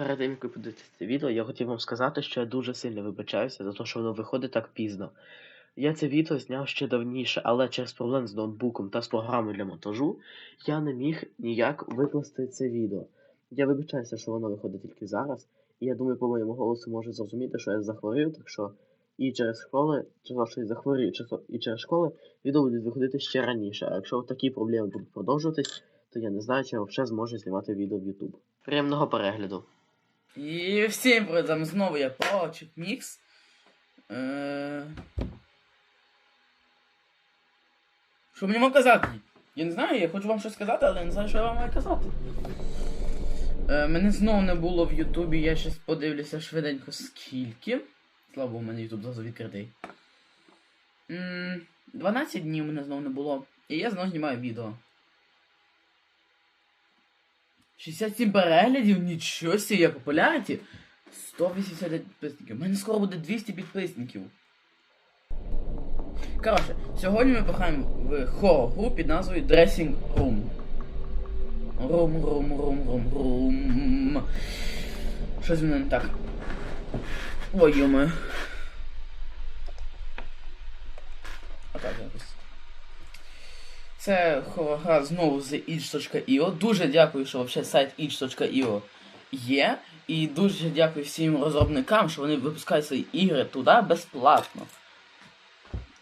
Перед тим, як ви подивитесь це відео, я хотів вам сказати, що я дуже сильно вибачаюся за те, що воно виходить так пізно. Я це відео зняв ще давніше, але через проблем з ноутбуком та з програмою для монтажу я не міг ніяк викласти це відео. Я вибачаюся, що воно виходить тільки зараз, і я думаю, по моєму голосу може зрозуміти, що я захворів, так що і через школи, через що я захворів, і через школи відео будуть виходити ще раніше. А якщо такі проблеми будуть продовжуватись, то я не знаю, чи я взагалі зможу знімати відео в YouTube. Приємного перегляду! І всім привіт, з вами знову я Павчик Мікс. Е... Що мені мав казати? Я не знаю, я хочу вам щось сказати, але я не знаю, що я вам маю казати. Е, мене знову не було в Ютубі, я щас подивлюся швиденько скільки. Слава Богу, у мене Ютуб зразу відкритий. 12 днів мене знову не було. І я знову знімаю відео. 67 переглядів, нічого себе, я популярity. 180 підписників. У мене скоро буде 200 підписників. Коротше, сьогодні ми пограємо в хоррор-гру під назвою Dressing Room. Рум, рум, рум, рум. Щось мене не так. Ой, йоме. Отак якось. Це хорогра знову з itch.io. Дуже дякую, що взагалі сайт itch.io є. І дуже дякую всім розробникам, що вони випускають свої ігри туди безплатно.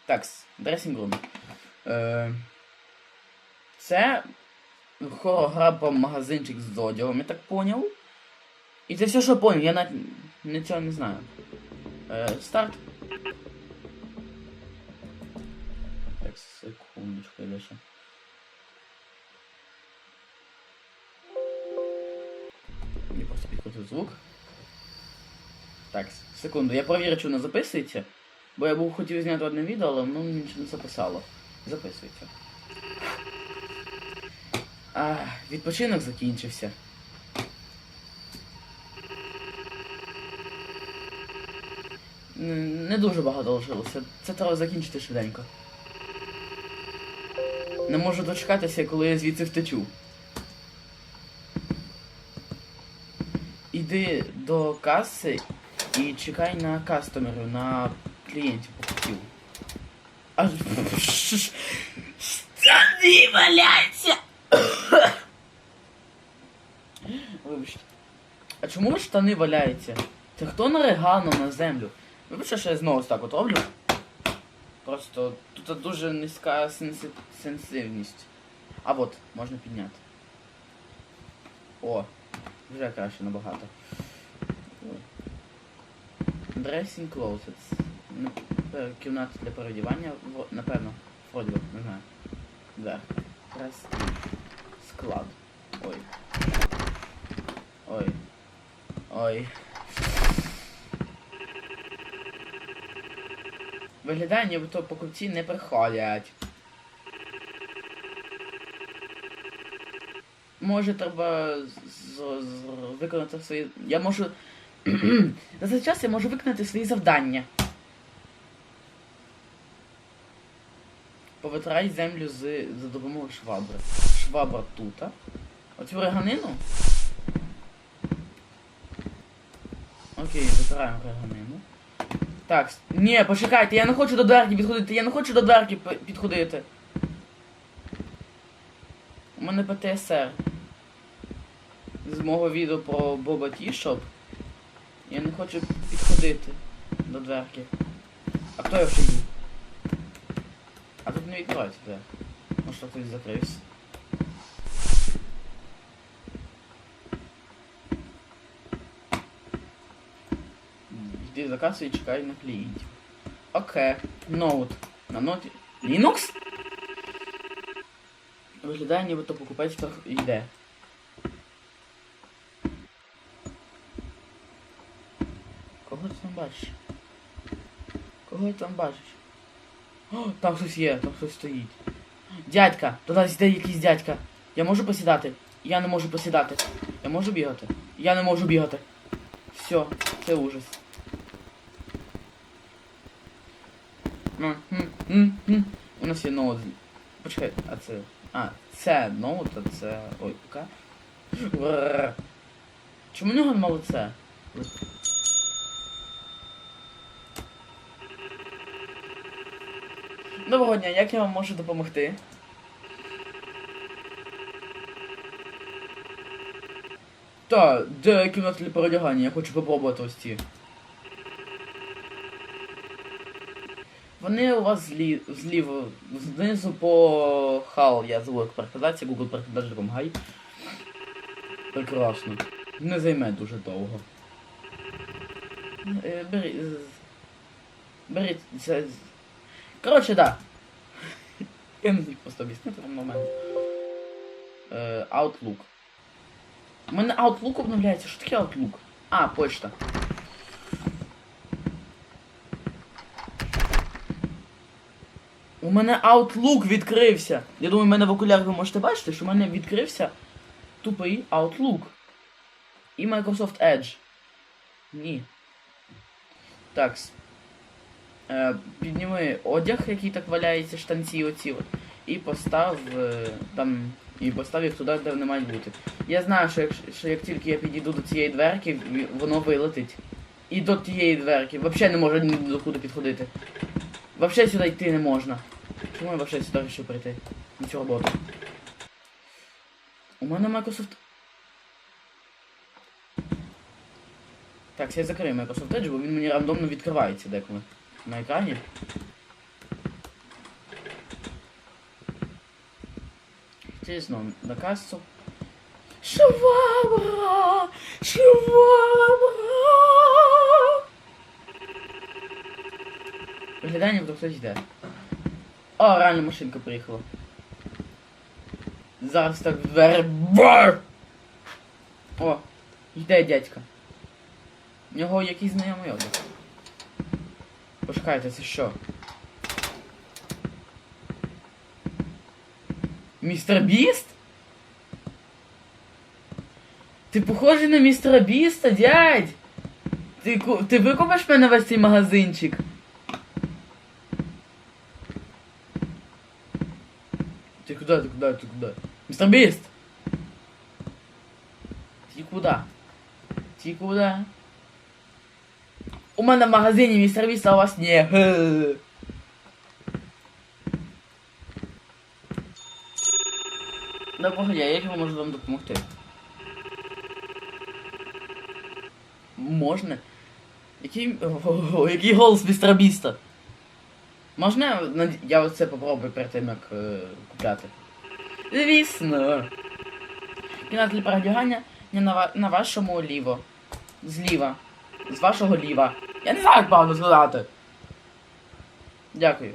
Так, Dressing Room. Е, це хорогра про магазинчик з одягом, я так поняв. І це все, що поняв, я навіть цього не знаю. Е, старт. Ще. Мені просто підкрутив звук. Так, секунду, я перевірю, чи воно записується. Бо я був хотів зняти одне відео, але воно нічого не записало. Записується. А, відпочинок закінчився. Не дуже багато лишилося. Це треба закінчити швиденько. Не можу дочекатися, коли я звідси втечу. Іди до каси і чекай на кастомерів, на клієнтів покупців. Аж штани валяються! Вибачте. А чому штани валяються? Це хто наригано на землю? Вибачте, що я знову так от роблю. Просто тут дуже низька сенси- сенсивність. А от, можна підняти. О, вже краще набагато. Dressing closets. Ну, е, Кімната для переодівання, напевно, вроді не знаю. Верх. Прес. Склад. Ой. Ой. Ой. Виглядає, нібито покупці не приходять. Може треба виконати свої. Я можу. За цей час я можу виконати свої завдання. Повитирай землю з за допомогою швабри. Швабра тута. Оцю реганину. Окей, витираємо реганину. Так, ні, почекайте, я не хочу до дверки підходити, я не хочу до дверки підходити. У мене ПТСР. З мого відео про Боба Тішоп. Я не хочу підходити до дверки. А хто я вже був? А тут не відкривається двері. Може хтось закрився. Йди за і чекай на клієнтів. Окей. Ноут. На ноті. Linux? Виглядає, нібито покупець йде. Кого ти там бачиш? Кого ти там бачиш? О, там хтось є, там хтось стоїть. Дядька! Туди йде якийсь дядька. Я можу посідати? Я не можу посідати. Я можу бігати? Я не можу бігати. Все, це ужас. У нас є ноут. Почекай, а це. А, це ноут, а це. Ой, яка? Чому в нього нема лице? Доброго дня, як я вам можу допомогти? Та, де кімната для переодягання? Я хочу попробувати ось ці. Вони у вас злі, зліво, знизу по хал, я забув як перекладатися, Google перекладач допомагай. Прекрасно. Не займе дуже довго. Бері. Беріть. Коротше, да. Я не зміг просто об'яснити вам момент. Е, Outlook. У мене Outlook обновляється. Що таке Outlook? А, почта. У мене Outlook відкрився. Я думаю, в мене в окулярах ви можете бачити, що в мене відкрився тупий Outlook. І Microsoft Edge. Ні. Так. Е, підніми одяг, який так валяється, штанці оці от, і постав е, там. І постав їх туди, де вони мають бути. Я знаю, що як, що як тільки я підійду до цієї дверки, воно вилетить. І до тієї дверки. Взагалі не можу ні підходити. Взагалі сюди йти не можна. Чому я взагалі сюди вирішив прийти? На цю. У мене Microsoft. Так, я закрию Microsoft Edge, бо він мені рандомно відкривається деколи. На екрані. Знову на касу. Швабра! Швабра! Виглядає, ніби хтось йде. О, реально машинка приїхала. Зараз так двері. Бар! О, йде дядька. У нього якийсь знайомий одяг. Почекайте, це що? Містер Біст? Ти похожий на містера Біста, дядь! Ти, ти викупиш мене весь цей магазинчик? Ты куда, ты куда, ты куда? Мистер Бист! Ти куда? Ти куда? У мене в магазині містер Біст, а у вас ні. Ге. Доброго дня, як я можу вам допомогти? Можна? Який, о, який голос містера Біста? Можна я оце попробую перед тим, як е, купляти? Звісно. Кімната для переодягання не на, на вашому ліво. Зліва. З вашого ліва. Я не знаю, як правильно сказати. Дякую.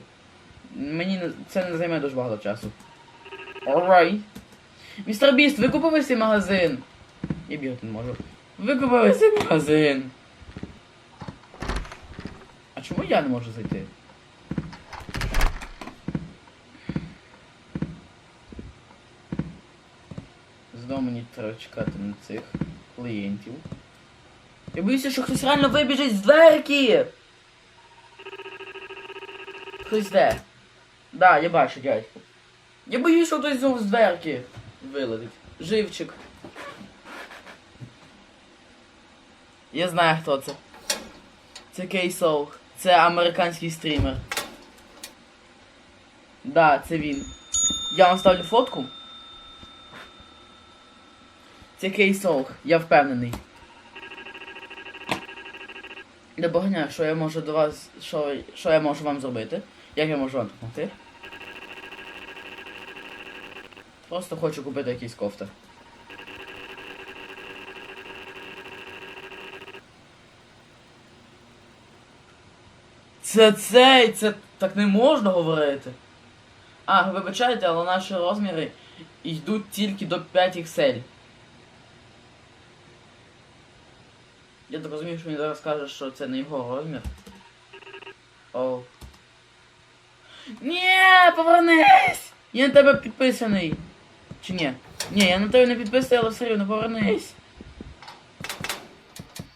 Мені це не займе дуже багато часу. Alright. Містер Біст, ви купили цей магазин? Я бігати не можу. Ви купили цей магазин. А чому я не можу зайти? Знову мені треба чекати на цих клієнтів. Я боюся, що хтось реально вибіжить з дверки! Хтось де? Да, я бачу, дядьку. Я боюсь, що хтось знову з дверки вилетить. Живчик. Я знаю, хто це. Це Кейсоу. Це американський стрімер. Да, це він. Я вам ставлю фотку. Це Кейсоу, я впевнений. Доброго дня, що я можу до вас. Що, що я можу вам зробити? Як я можу вам допомогти? Просто хочу купити якісь кофти. Це цей, це так не можна говорити. А, вибачайте, але наші розміри йдуть тільки до 5 XL. Я так розумію, що він зараз каже, що це не його розмір. Оу. Ні, повернись! Я на тебе підписаний. Чи ні? Ні, я на тебе не підписаний, але все рівно повернись.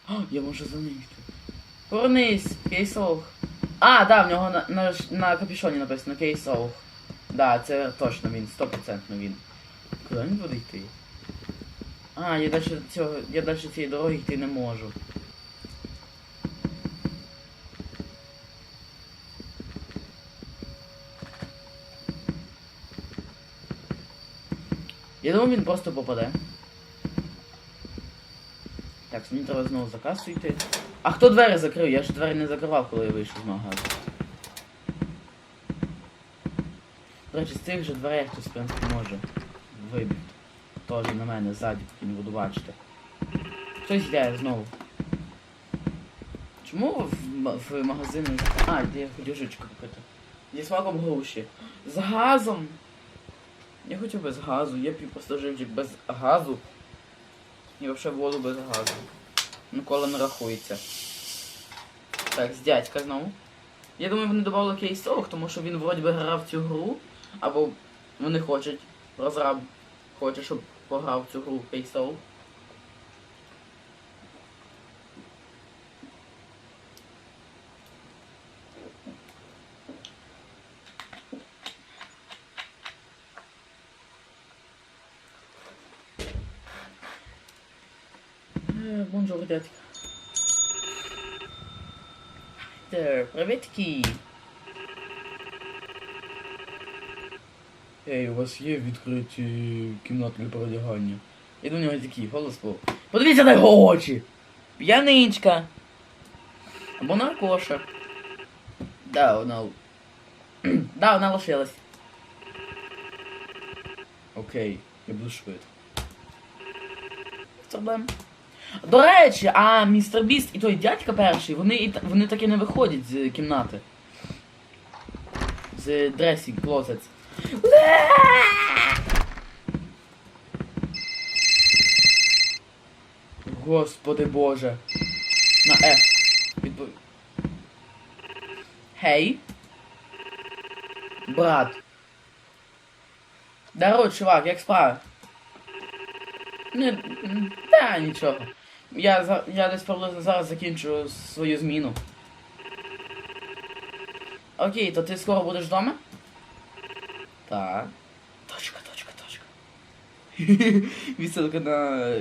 О, я можу заникти. Повернись, кейсолг. А, да, в нього на, на, на капюшоні написано кейсолг. Да, це точно він, 100% він. Куди він буде йти? А, я далі цього. Я далі цієї дороги йти не можу. Я думаю, він просто попаде. Так, мені треба знову за касу йти. А хто двері закрив? Я ж двері не закривав, коли я вийшов з магазину. До речі, з цих же дверей хтось в принципі може вибігти. Теж на мене ззаді, не буду бачити. Хтось йде знову. Чому в, в магазини... А, де я хотів жичку купити. Зі смаком груші. З газом! Я хочу без газу, я п'ю просто живчик без газу. І взагалі воду без газу. Ніколи не рахується. Так, з дядька знову. Я думаю, вони додали кейсових, тому що він вроді би грав цю гру. Або вони хочуть, розраб хоче, щоб пограв цю гру кейсов. Бонжур. There, привітки. Ей, у вас є відкриті кімнати для передягання? І до нього такий голос був. Подивіться на його очі! П'яничка! Або наркоша. Да, вона... да, вона лишилась. Окей, я буду швидко. Проблем. До речі, а містер Біст і той дядька перший, вони, і вони таки не виходять з кімнати. З dressing closet. Господи Боже. На F. Відпов... Гей. Брат. Здорово, чувак, як справи? Не, та нічого. Я, за- я десь приблизно зараз закінчу свою зміну. Окей, то ти скоро будеш вдома? Так. Точка, точка, точка. Відсилка на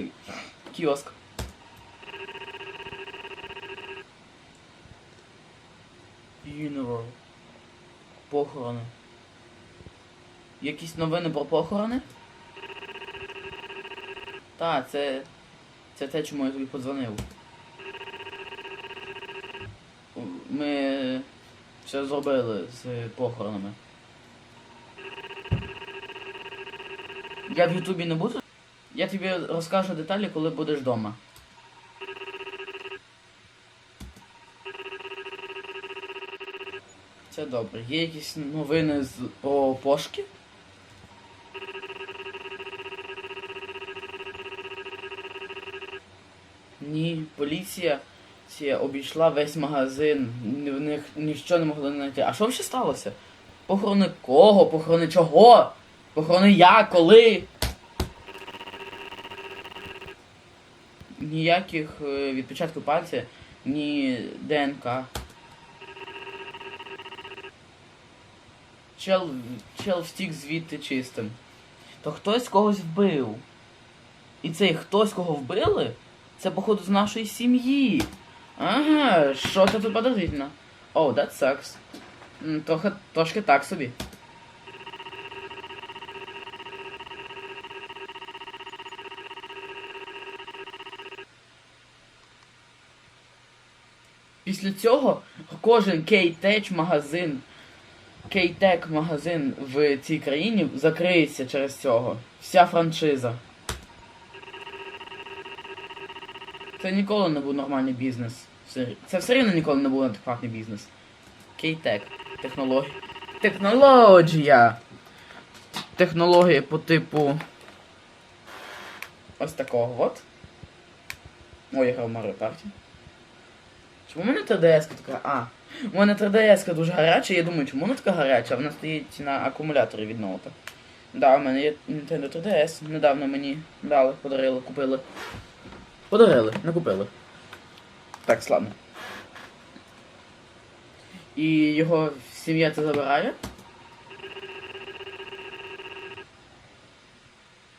кіоск. Funeral. Похорони. Якісь новини про похорони? Так, це. Це те, чому я тобі подзвонив. Ми все зробили з похоронами. Я в Ютубі не буду. Я тобі розкажу деталі, коли будеш вдома. Це добре. Є якісь новини з про пошки? Ні, поліція ці, обійшла весь магазин, в них ніщо не могли знайти. А що ще сталося? Похорони кого? Похорони чого? Похорони як? Коли? Ніяких е, відпечатків пальця, ні ДНК. Чел, чел втік звідти чистим. То хтось когось вбив. І цей хтось, кого вбили, це походу з нашої сім'ї. Ага, що це тут подозрительно? О, oh, that sucks. Трохи, трошки так собі. Після цього кожен K-Tech магазин, K-Tech магазин в цій країні закриється через цього. Вся франшиза. Це ніколи не був нормальний бізнес. Це все рівно ніколи не був адекватний бізнес. Кейтек. Технологія. Технологія. Технологія по типу. Ось такого от. Ой, я грав Mario Party. Чому в мене 3DS така? А. У мене 3DS дуже гаряча, я думаю, чому вона така гаряча? Вона стоїть на акумуляторі від ноута. Да, у мене є Nintendo 3DS. Недавно мені дали, подарили, купили. Подарили, не купили. Так, славно. І його сім'я це забирає?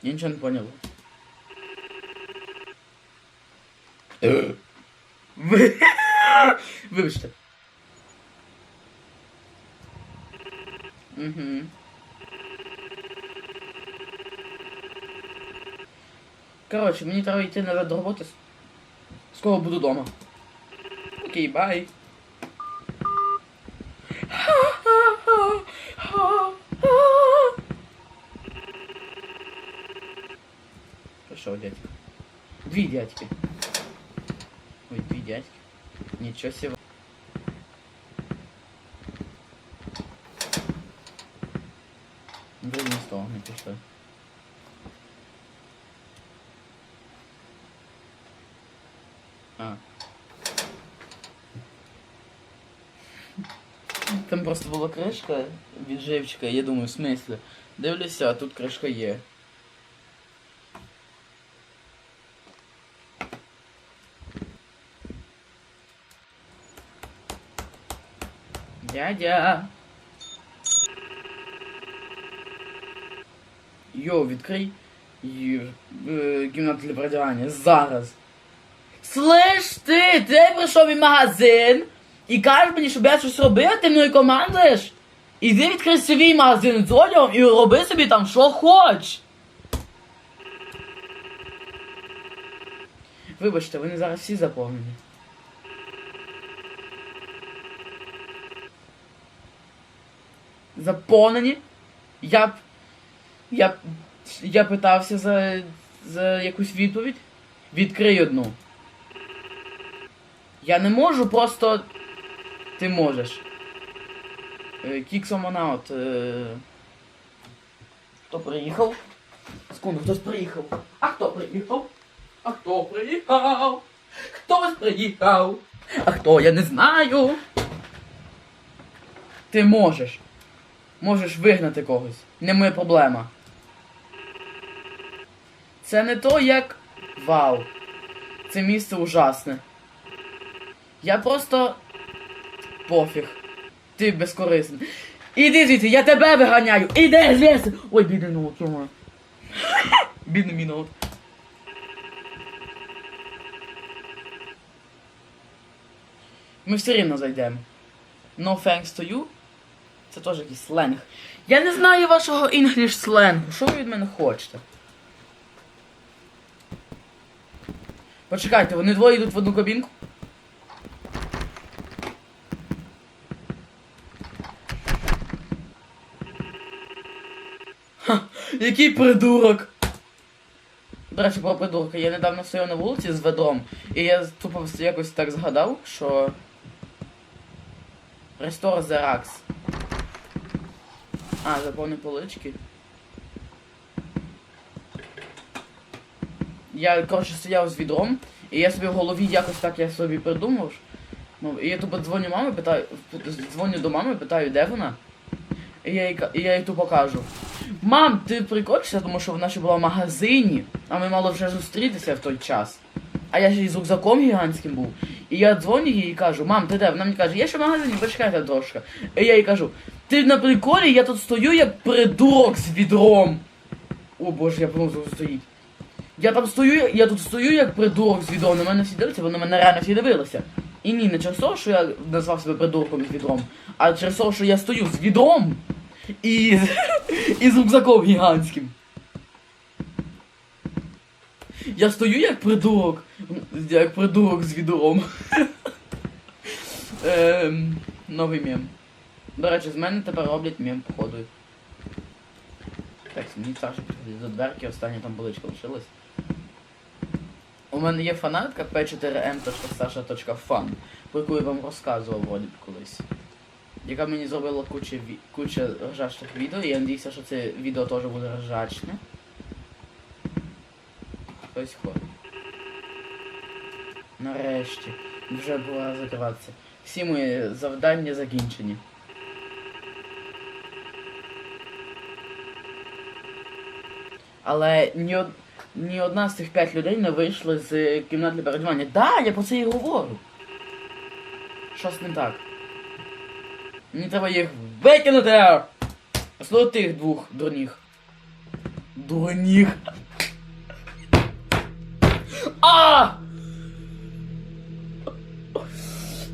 Я нічого не поняв. Вибачте. Угу. Коротше, мені треба йти назад до роботи. Скоро буду вдома. Окей, бай. Пішов дядько. Дві дядьки. Ой, дві дядьки. Нічого себе. Вроде не з того не пішли. Там просто була кришка від живчика, я думаю, в смислі. Дивлюся, а тут кришка є. Дядя. Йоу, відкрий і, е, для придягання. Зараз. Слиш ти, ти прийшов в магазин і кажеш мені, щоб я щось робив, ти мною командуєш? Іди відкрий свій магазин з одягом і роби собі там що хоч. Вибачте, вони зараз всі заповнені. Заповнені? Я б. Я. Я питався за. за якусь відповідь. Відкрий одну. Я не можу, просто. Ти можеш. Kick someone out. Хто приїхав? Секунду, хтось приїхав. А хто приїхав? А хто приїхав? Хтось приїхав. А хто я не знаю. Ти можеш. Можеш вигнати когось. Не моя проблема. Це не то як. Вау. Це місце ужасне. Я просто. Пофіг. Ти безкорисний. Іди звідси, я тебе виганяю! Іди звідси! Ой, бідний ноут, йома. Бідний мій ноут. Ми все рівно зайдемо. No thanks to you. Це теж якийсь сленг. Я не знаю вашого English сленгу. Що ви від мене хочете? Почекайте, вони двоє йдуть в одну кабінку? Який придурок! До речі, про придурка. Я недавно стояв на вулиці з ведром, і я тупо якось так згадав, що. Restore the racks. А, заповни полички. Я, коротше, стояв з відром, і я собі в голові якось так я собі придумав. Ну, і я тупо дзвоню мамі, питаю, дзвоню до мами, питаю, де вона. Я їй, і я їй тупо кажу. Мам, ти прикольшся, тому що вона ще була в магазині, а ми мали вже зустрітися в той час. А я ще й з рюкзаком гігантським був. І я дзвоню їй і кажу, мам, ти де? Вона мені каже, я ще в магазині, почекайте трошки. І я їй кажу, ти на приколі, я тут стою як придурок з відром. О боже, я що стоїть. Я там стою, я тут стою як придурок з відром, на мене всі дивляться, бо на мене реально всі дивилися. І ні, не через те, що я назвав себе придурком з відром, а через те, що я стою з відром і, і з рюкзаком гігантським. Я стою як придурок. Як придурок з відром. Ем, новий мем. До речі, з мене тепер роблять мем, походу. Так, мені Саша до дверки, остання там буличка лишилась. У мене є фанатка p4m.sasha.fan, про яку я вам розказував вроді колись. Яка мені зробила кучу, ві... кучу ржачних відео, я надіюся, що це відео теж буде ржачне. Хтось ходить. Нарешті. Вже пора закриватися. Всі мої завдання закінчені. Але ні, од... ні одна з цих п'ять людей не вийшла з кімнати для переодягання. Да, я про це і говорю. Щось не так. Мені треба їх викинути! Особливо тих двох дурніх. Дурніх. А!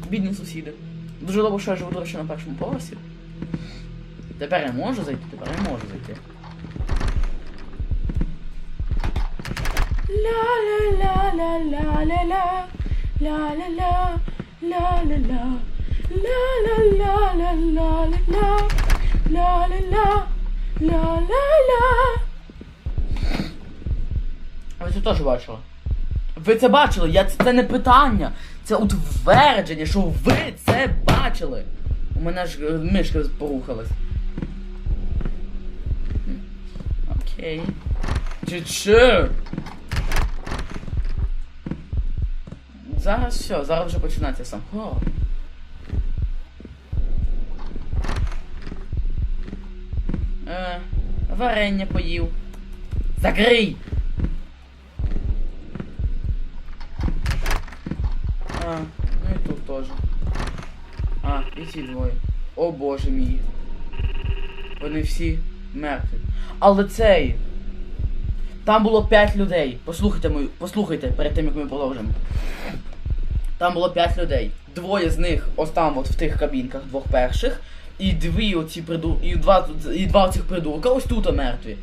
Бідні сусіди. Дуже добре, що я живу, до на першому поверсі. Тепер я можу зайти, тепер я можу зайти. Ла-ла-ла-ла-ла-ла-ла. Ла-ла-ла. Ла-ла-ла. Ла-ла-ла. Ви це теж бачили? Ви це бачили? Я це, це не питання. Це утвердження, що ви це бачили. У мене ж е, мишка порухалась. Окей. Чи чи? Зараз все, зараз вже починається сам Е, варення поїв. Закрий! А, ну і тут теж. А, і ці двоє. О боже мій. Вони всі мертві. Але цей. Там було 5 людей. Послухайте мою. Послухайте перед тим як ми продовжимо. Там було 5 людей. Двоє з них ось там от в тих кабінках, двох перших. І дві оці приду... і два, і два цих придурка ось тут мертві.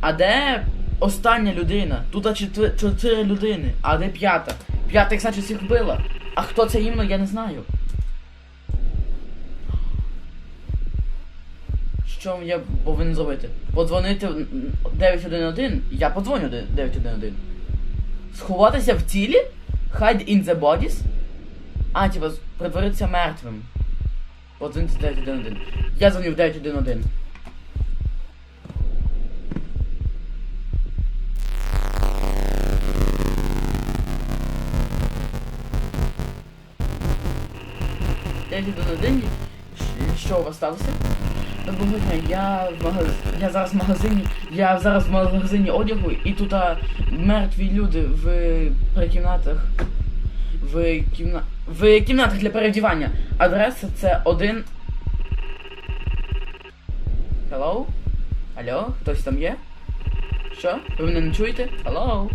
А де остання людина? Тут чотири, чотири людини, а де п'ята? П'ята, їх значить всіх вбила. А хто це іменно, я не знаю. Що я повинен зробити? Подзвонити в 911? Я подзвоню де- 911. Сховатися в тілі? Hide in the bodies? А, типа, притворитися мертвим. Подзвонити 911. Я дзвоню в 911. Дев'ять до Що у вас сталося? Доброго дня, я в магаз... я зараз в магазині. Я зараз в магазині одягу і тут а, мертві люди в при кімнатах. В кімна... в кімнатах для переодівання. Адреса це один. Hello? Алло? Хтось там є? Що? Ви мене не чуєте? Hello?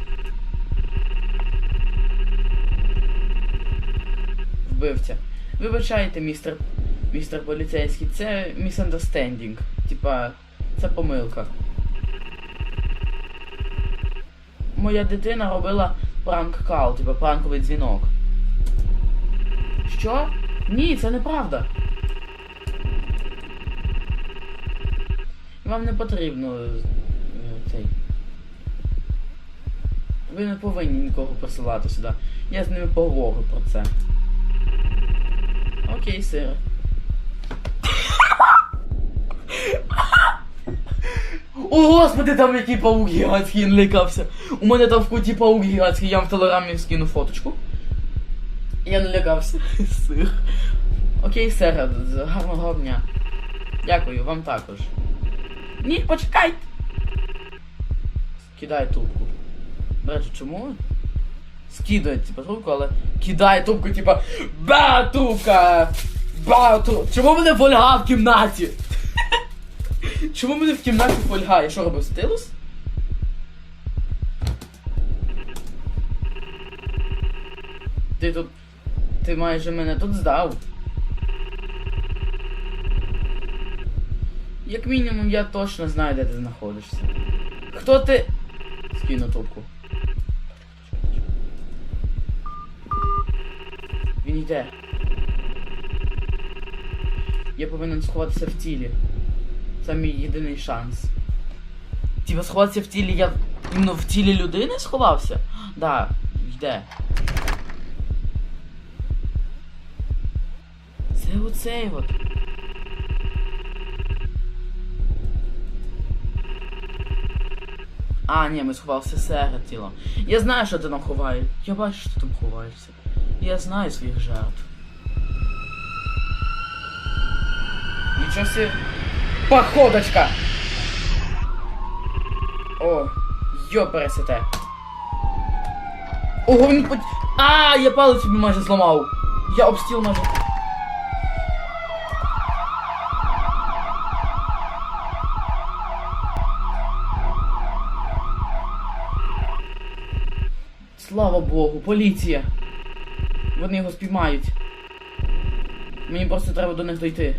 Вбивця. Вибачайте, містер. Містер поліцейський, це misunderstanding. Типа, це помилка. Моя дитина робила пранк кал, типа пранковий дзвінок. Що? Ні, це неправда. Вам не потрібно е, цей. Ви не повинні нікого посилати сюди. Я з ними поговорю про це. Окей, сир. О, господи, там який паук гігантський, я. У мене там в куті паук гігантський, я вам в телеграмі скину фоточку. Я налякався. Сир. Окей, з- гарного дня. Дякую, вам також. Ні, почекайте. Кидай трубку. До речі, чому? Скидає, типа, трубку, але кидає трубку, типа, Батука! Бату! Чому мене фольга в кімнаті? Чому мене в кімнаті фольга? Я що робив стилус? Ти тут. Ти майже мене тут здав. Як мінімум, я точно знаю, де ти знаходишся. Хто ти. Скину трубку. Він йде. Я повинен сховатися в тілі. Це мій єдиний шанс. Типа сховатися в тілі я іменно в тілі людини сховався? Да, йде. Це оцей от. А, ні, ми сховався серед тіла. Я знаю, що ти там ховаєш. Я бачу, що ти там ховаєшся. Я знаю своїх жертв. Нічого себе. Походочка! О, йопересете. Ого, він по... А, я палець собі майже зламав. Я обстіл майже. Слава Богу, поліція. Вони його спіймають. Мені просто треба до них дойти.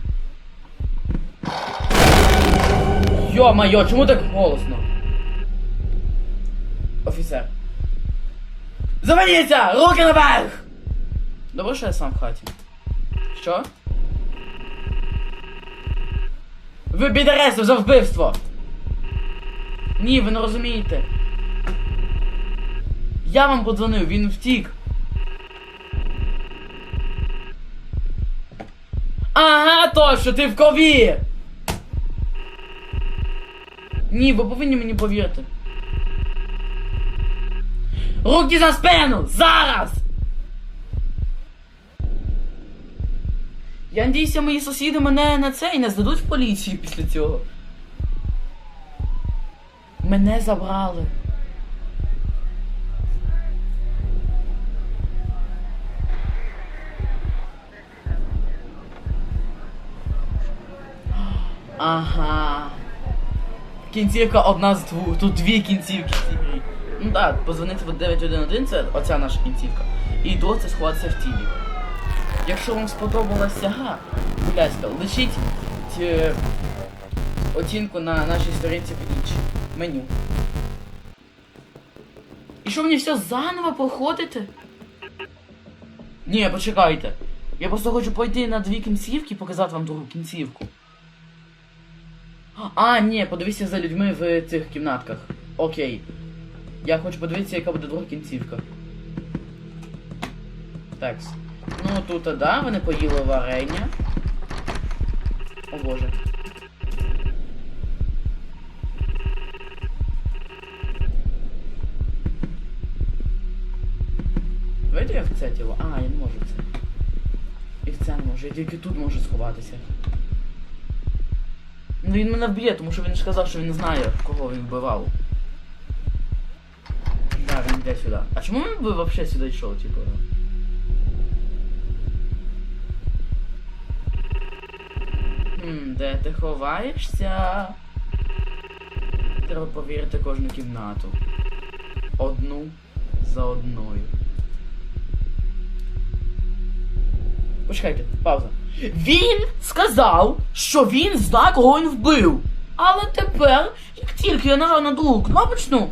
Йо-майо, чому так голосно? Офіцер. Заваліться! Руки наверх! Добре, що я сам в хаті. Що? Ви під за вбивство! Ні, ви не розумієте. Я вам подзвонив, він втік. Ага, точно, ти в кові! Ні, ви повинні мені повірити. Руки за спину! Зараз! Я надіюся, мої сусіди мене на це і не здадуть в поліцію після цього. Мене забрали. Ага. Кінцівка одна з двох. Тут дві кінцівки в цій. Ну так, позвонити в 911 це оця наша кінцівка. І до це сховатися в тілі. Якщо вам сподобалася гра, будь ласка, лишіть е, оцінку на нашій сторінці в іч. Меню. І що мені все заново проходити? Ні, почекайте. Я просто хочу пойти на дві кінцівки і показати вам другу кінцівку. А, ні, подивіться за людьми в цих кімнатках. Окей. Я хочу подивитися, яка буде друга кінцівка. Так. Ну тут, да, вони поїли варення. О боже. Давайте я в це тіло. А, я не можу це. І це не можу, я тільки тут можу сховатися. Ну він мене вб'є, тому що він ж казав, що він не знає, кого він вбивав. Да, він йде сюди. А чому він би взагалі сюди йшов, типу? Хм, де ти ховаєшся? Треба повірити кожну кімнату. Одну за одною. Почекайте, пауза. Він сказав, що він знає, кого він вбив. Але тепер, як тільки я нажав на другу кнопочну,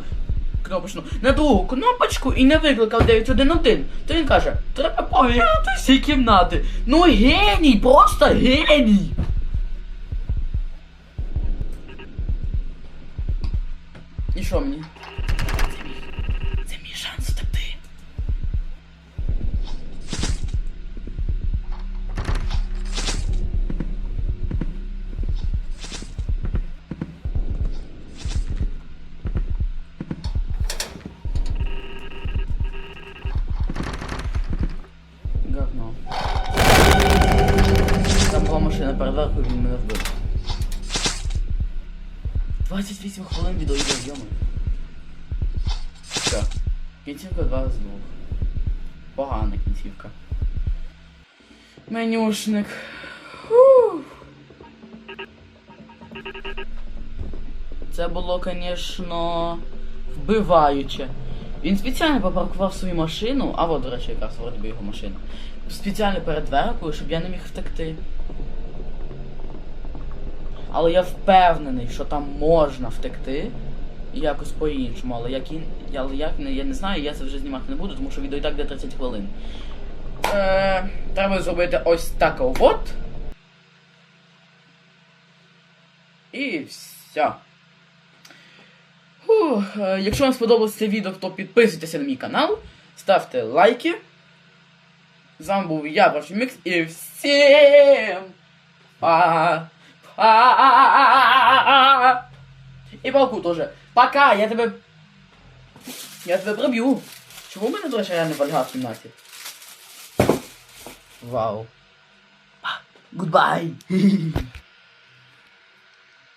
кнопочну, на другу кнопочку і не викликав 911, то він каже, треба повірити всі кімнати. Ну геній, просто геній. І що мені? 28 хвилин відео йде зйоми. Все. Кінцівка 2 з 2. Погана кінцівка. Менюшник. Фух. Це було, звісно, вбиваюче. Він спеціально попаркував свою машину, а от, до речі, якраз вроді його машина. Спеціально перед дверкою, щоб я не міг втекти. Але я впевнений, що там можна втекти якось по-іншому. Але як, але як я не знаю, я це вже знімати не буду, тому що відео і так йде 30 хвилин. Е, треба зробити ось так от. І все. Фух, е, якщо вам сподобалося це відео, то підписуйтеся на мій канал, ставте лайки. З вами був я, Броші Мікс, і всім па! Па! І палку тоже. Пока, я тебе. Я тебе проб'ю. Чому в мене, до речі, реально вальга в кімнаті? Вау. Гудбай.